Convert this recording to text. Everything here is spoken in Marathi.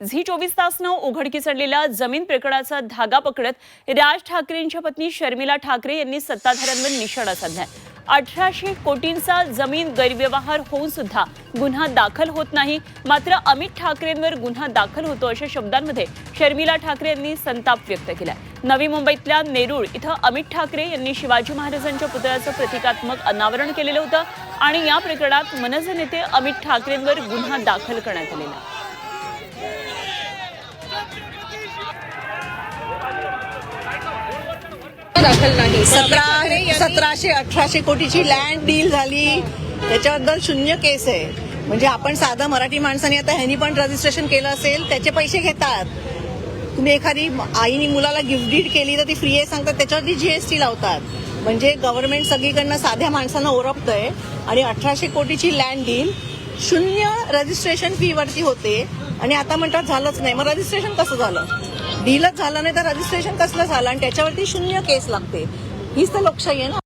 झी चोवीस तासनं उघडकीस आणलेल्या जमीन प्रकरणाचा धागा पकडत राज ठाकरेंच्या पत्नी शर्मिला ठाकरे यांनी सत्ताधाऱ्यांवर निशाणा साधलाय. अठराशे कोटींचा जमीन गैरव्यवहार होऊन सुद्धा गुन्हा दाखल होत नाही. मात्र अमित ठाकरेंवर गुन्हा दाखल होतो अशा शब्दांमध्ये शर्मिला ठाकरे यांनी संताप व्यक्त केलाय. नवी मुंबईतल्या नेरूळ इथं अमित ठाकरे यांनी शिवाजी महाराजांच्या पुतळ्याचं प्रतिकात्मक अनावरण केलेलं होतं आणि या प्रकरणात मनसे नेते अमित ठाकरेंवर गुन्हा दाखल करण्यात आलेला दाखल नाही. सतरा सतराशे अठराशे कोटीची लँड डील झाली. त्याच्याबद्दल शून्य केस आहे. म्हणजे आपण साधं मराठी माणसाने आता ह्यांनी पण रजिस्ट्रेशन केलं असेल त्याचे पैसे घेतात. तुम्ही एखादी आईनी मुलाला गिफ्ट डीड केली तर ती फ्री आहे सांगतात त्याच्यावरती जीएसटी लावतात. म्हणजे गव्हर्नमेंट सगळीकडनं साध्या माणसांना ओरपतंय आणि अठराशे कोटीची लँड डील शून्य रजिस्ट्रेशन फी वरती होते. आणि आता म्हणतात झालंच नाही. मग रजिस्ट्रेशन कसं झालं? डीलच झाला नाही तर रजिस्ट्रेशन कसलं झालं? आणि त्याच्यावरती शून्य केस लागते. हीच तर लोकशाही आहे ना?